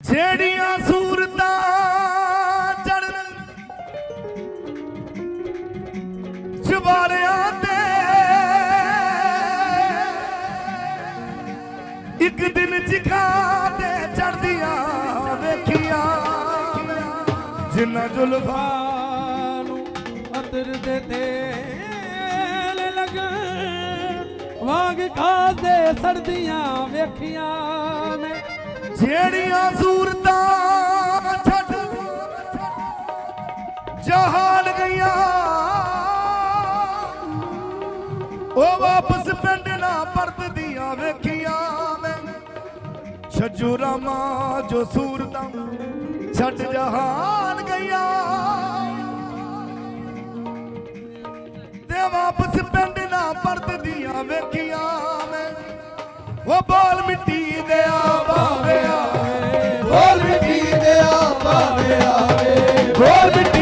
ਜਿਹੜੀਆਂ ਸੂਰਤਾਂ ਚੜਨ ਚਵਾਰਿਆਂ ਤੇ, ਇੱਕ ਦਿਨ ਚਿਖਾ ਤੇ ਚੜਦੀਆਂ ਵੇਖੀਆਂ। ਜਿੰਨਾ ਜ਼ੁਲਫਾਂ ਨੂੰ ਅਤਰ ਦੇ ਤੇਲ ਲਗ ਵਾਂਗ ਖਾਦੇ ਸੜਦੀਆਂ ਵੇਖੀਆਂ ਨੇ। ਜਿਹੜੀਆਂ ਸੂਰਤਾਂ ਛੱਡ ਜਹਾਨ ਗਈਆਂ, ਉਹ ਵਾਪਸ ਪਿੰਡ ਨਾ ਪਰਤਦੀਆਂ ਵੇਖੀਆਂ ਮੈਂ। ਛੱਜੂ ਰਾਮਾ ਜੋ ਸੂਰਤਾਂ ਛੱਡ ਜਹਾਨ ਗਈਆਂ। ਤੇ ਵਾਪਸ ਪਿੰਡ ਨਾ ਪਰਤਦੀਆਂ ਵੇਖੀਆਂ ਮੈਂ। ਉਹ ਬਾਲ ਮਿੱਟੀ ਦੇ ਆਵਾਵੇ ਆਵੇ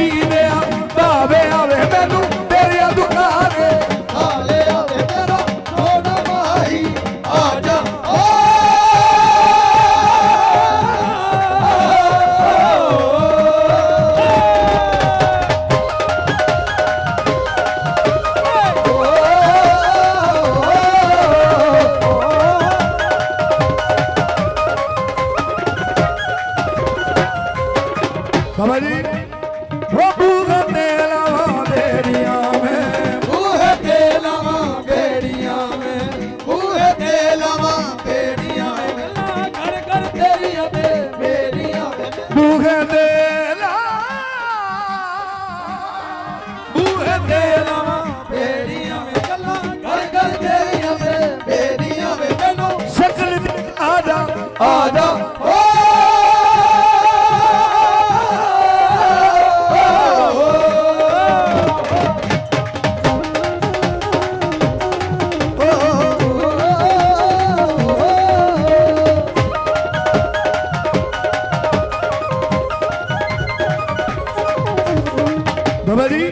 ਬਾਬਾ ਜੀ।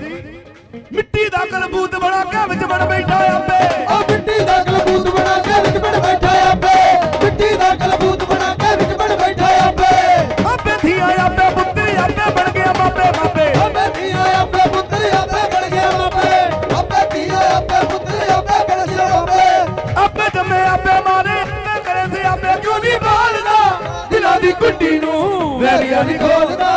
ਮਿੱਟੀ ਦਾ ਕਲਬੂਤ ਬਣਾ ਕੇ ਵਿੱਚ ਬਣ ਬੈਠਾ ਆਪੇ। ਆ ਮਿੱਟੀ ਦਾ ਕਲਬੂਤ ਬਣਾ ਕੇ ਵਿੱਚ ਬਣ ਬੈਠਾ ਆਪੇ। ਮਿੱਟੀ ਦਾ ਕਲਬੂਤ ਬਣਾ ਕੇ ਵਿੱਚ ਬਣ ਬੈਠਾ ਆਪੇ। ਆਪੇ ਥੀਆ ਆਪੇ ਪੁੱਤਰੀ ਆਪੇ ਬਣ ਗਿਆ ਬਾਬੇ ਬਾਬੇ। ਆਪੇ ਧੀਆ ਆਪੇ ਪੁੱਤਰ ਆਪੇ ਬਣ ਗਿਆ ਆਪੇ ਆਪੇ ਧੀਆ ਆਪੇ ਪੁੱਤਰ ਆਪੇ ਬਣ ਗਿਆ ਆਪੇ ਆਪੇ ਜੰਮੇ ਆਪੇ ਮਾਰੇ ਆਪੇ ਕਰੇ ਸੀ ਆਪੇ? ਕਿਉਂ ਨਹੀਂ ਬਾਲਦਾ? ਦਿਲਾਂ ਦੀ ਕੁੰਡੀ ਨੂੰ ਵੈਰੀਆਂ ਨਹੀਂ ਖੋਲਦਾ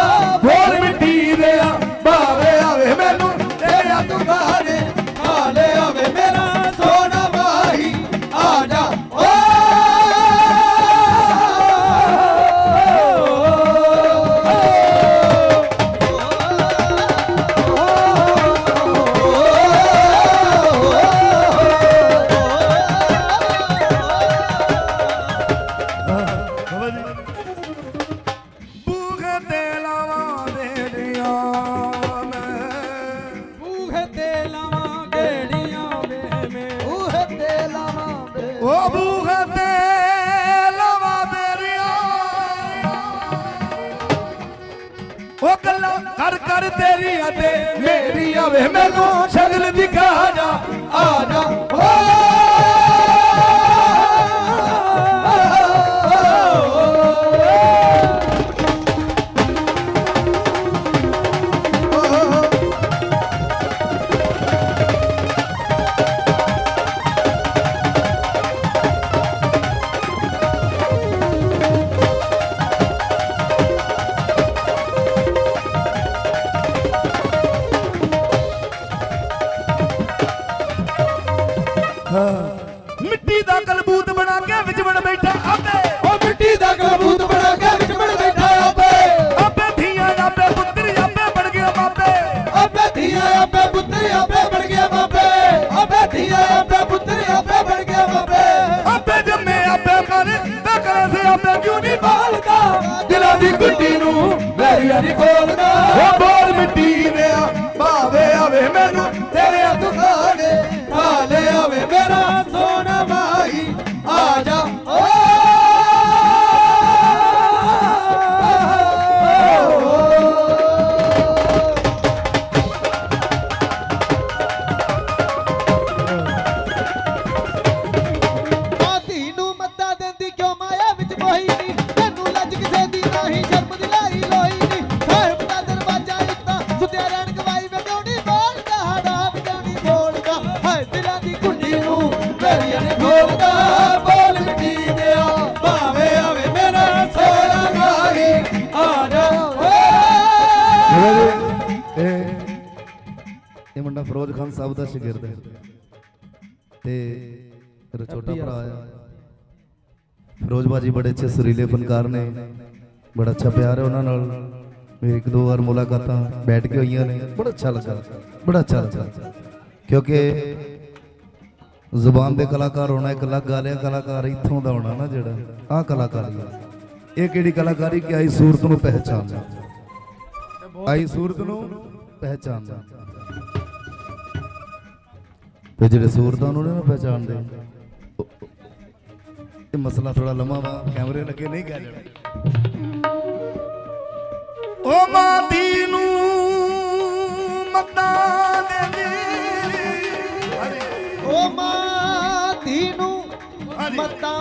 ਉਹ ਬੂਗੇ ਤੇ ਲਾਵਾਂ ਮੇਰੀਆਂ ਉਹ ਗੱਲਾਂ ਕਰ ਕਰ ਤੇਰੀਆਂ ਤੇ ਮੇਰੀਆਂ ਵੇ ਮੈਨੂੰ ਦੀ ਗੁੱਡੀ ਨੂੰ ਮੈਰੀ ਨਹੀਂ ਖੋਲਦਾ ਖਾਨ ਸਾਹਿਬ ਦਾ ਸ਼ਾਗਿਰਦ ਹੈ। ਤੇ ਮੇਰਾ ਛੋਟਾ ਭਰਾ ਆ ਫਿਰੋਜ਼ ਬਾਜੀ ਬੜੇ ਅੱਛੇ ਸੁਰੀਲੇ ਫਨਕਾਰ ਨੇ। ਬੜਾ ਅੱਛਾ ਪਿਆਰ ਹੈ ਉਹਨਾਂ ਨਾਲ। ਮੇਰੀ ਇੱਕ ਦੋ ਵਾਰ ਮੁਲਾਕਾਤਾਂ ਬੈਠ ਕੇ ਹੋਈਆਂ ਨੇ। ਬੜਾ ਅੱਛਾ ਲੱਗਾ। ਬੜਾ ਅੱਛਾ ਲੱਗਾ। ਕਿਉਂਕਿ ਜ਼ੁਬਾਨ ਦੇ ਕਲਾਕਾਰ ਹੋਣਾ ਇੱਕ ਅਲੱਗ ਗੱਲ ਹੈ। ਕਲਾਕਾਰ ਇੱਥੋਂ ਦਾ ਹੋਣਾ ਨਾ ਜਿਹੜਾ। ਆਹ ਕਲਾਕਾਰੀ ਹੈ ਇਹ ਕਿਹੜੀ ਕਲਾਕਾਰੀ ਕਿ ਆਈ ਸੂਰਤ ਨੂੰ ਪਹਿਚਾਨਣਾ ਆਈ ਸੂਰਤ ਨੂੰ ਪਹਿਚਾਨਦਾ। ਤੇ ਜਿਹੜੇ ਸੂਰਤਾਂ ਨੂੰ ਨੀ ਉਹ- ਇਹ ਮਸਲਾ ਥੋੜਾ ਲੰਮਾ ਵਾ ਕੈਮਰੇ ਲੱਗੇ ਨਹੀਂ ਕਹਿ ਜਾਣਾ ਓ ਮਾਦੀ ਨੂੰ ਮੱਤਾਂ ਦੇਂਦੀ ਹਰੇ ਓ ਮਾਂ ਧੀ ਨੂੰ। ਮਤਾਂ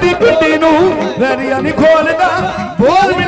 ਦੀ ਕੁੰਡੀ ਨੂੰ ਵੈਰੀਆਂ ਨਹੀਂ ਖੋਲਦਾ। ਬੋਲ ਵੀ